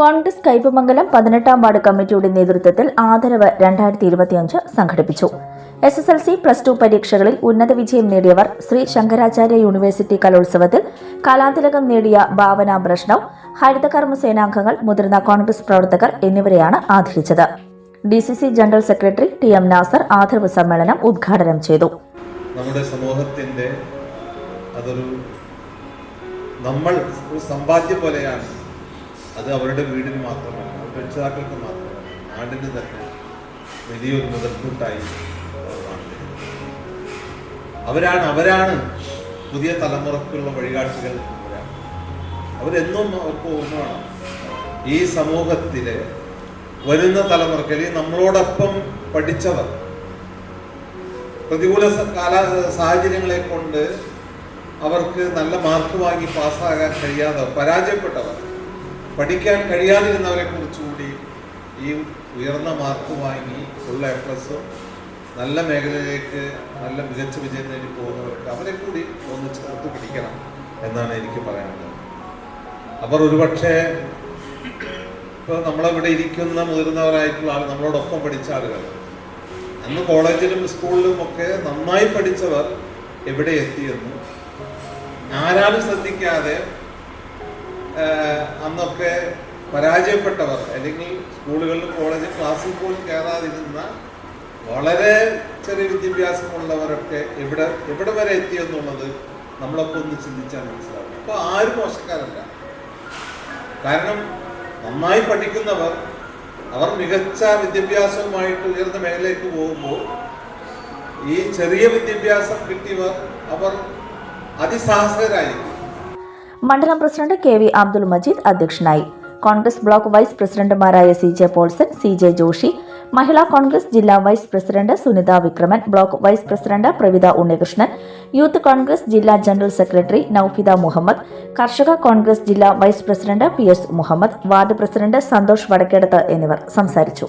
കോൺഗ്രസ് കൈപ്പമംഗലം പതിനെട്ടാം വാർഡ് കമ്മിറ്റിയുടെ നേതൃത്വത്തിൽ ആദരവ് രണ്ടായിരത്തി ഇരുപത്തിയഞ്ച് സംഘടിപ്പിച്ചു. S S L C plus two പരീക്ഷകളിൽ ഉന്നത വിജയം നേടിയവർ ശ്രീ ശങ്കരാചാര്യ യൂണിവേഴ്സിറ്റി കലോത്സവത്തിൽ കലാതിലകം നേടിയ ഭാവന ബ്രഷ്ണവ് ഹരിതകർമ്മ സേനാംഗങ്ങൾ മുതിർന്ന കോൺഗ്രസ് പ്രവർത്തകർ എന്നിവരെയാണ് ആദരിച്ചത്. D C C general secretary T M Nasar ആദരവ് സമ്മേളനം ഉദ്ഘാടനം ചെയ്തു. നമ്മുടെ സമൂഹത്തിന്റെ അതൊരു നമ്മൾ സമ്പാദ്യം പോലെയാണ്. അത് അവരുടെ വീടിന് മാത്രമല്ല രക്ഷിതാക്കൾക്ക് മാത്രമല്ല നാടിന് തന്നെ വലിയൊരു മുതൽക്കൂട്ടായി അവരാണ് അവരാണ് പുതിയ തലമുറക്കുള്ള വഴികാട്ടികൾ അവരെന്നും അവർക്ക് ഒന്നാണ് ഈ സമൂഹത്തിലെ വരുന്ന തലമുറയ്ക്ക് അല്ലെങ്കിൽ നമ്മളോടൊപ്പം പഠിച്ചവർ പ്രതികൂല കാല സാഹചര്യങ്ങളെ കൊണ്ട് അവർക്ക് നല്ല മാർക്ക് വാങ്ങി പാസ്സാകാൻ കഴിയാതെ പരാജയപ്പെട്ടവർ പഠിക്കാൻ കഴിയാതിരുന്നവരെ കുറിച്ചുകൂടി ഈ ഉയർന്ന മാർക്ക് വാങ്ങി ഉള്ള എ പ്ലസും നല്ല മേഖലയിലേക്ക് നല്ല മികച്ച വിജയം നേടി പോകുന്നവർക്ക് അവരെ കൂടി ഒന്ന് ചേർത്ത് പിടിക്കണം എന്നാണ് എനിക്ക് പറയാനുള്ളത്. അവർ ഒരുപക്ഷെ ഇപ്പോൾ നമ്മളിവിടെ ഇരിക്കുന്ന മുതിർന്നവരായിട്ടുള്ള ആൾ നമ്മളോടൊപ്പം പഠിച്ച ആളുകൾ. അന്ന് കോളേജിലും സ്കൂളിലും ഒക്കെ നന്നായി പഠിച്ചവർ എവിടെ എത്തിയെന്ന് ആരാലും ശ്രദ്ധിക്കാതെ അന്നൊക്കെ പരാജയപ്പെട്ടവർ അല്ലെങ്കിൽ സ്കൂളുകളിലും കോളേജിൽ ക്ലാസ്സിൽ പോലും കയറാതിരുന്ന വളരെ ചെറിയ വിദ്യാഭ്യാസമുള്ളവരൊക്കെ എവിടെ എവിടെ വരെ എത്തിയെന്നുള്ളത് നമ്മളൊക്കെ ഒന്ന് ചിന്തിച്ചാൽ മനസ്സിലാവും. അപ്പോൾ ആരും മോശക്കാരല്ല. കാരണം നന്നായി പഠിക്കുന്നവർ അവർ മികച്ച വിദ്യാഭ്യാസവുമായിട്ട് ഉയർന്ന മേഖലയിലേക്ക് പോകുമ്പോൾ ഈ ചെറിയ വിദ്യാഭ്യാസം കിട്ടിയവർ അവർ അതിസാഹസരായിരിക്കും മണ്ഡലം president K V Abdul Majeed അധ്യക്ഷനായി. കോൺഗ്രസ് ബ്ലോക്ക് വൈസ് പ്രസിഡന്റുമാരായ C J Paulson C J Joshi Mahila Congress ജില്ലാ vice president Sunitha Vikraman block vice president Pravitha Unnikrishnan youth Congress ജില്ലാ ജനറൽ സെക്രട്ടറി നൌഫിദ മുഹമ്മദ് കർഷക കോൺഗ്രസ് ജില്ലാ vice president P S Muhammad ward president Santhosh Vadakkedath എന്നിവർ സംസാരിച്ചു.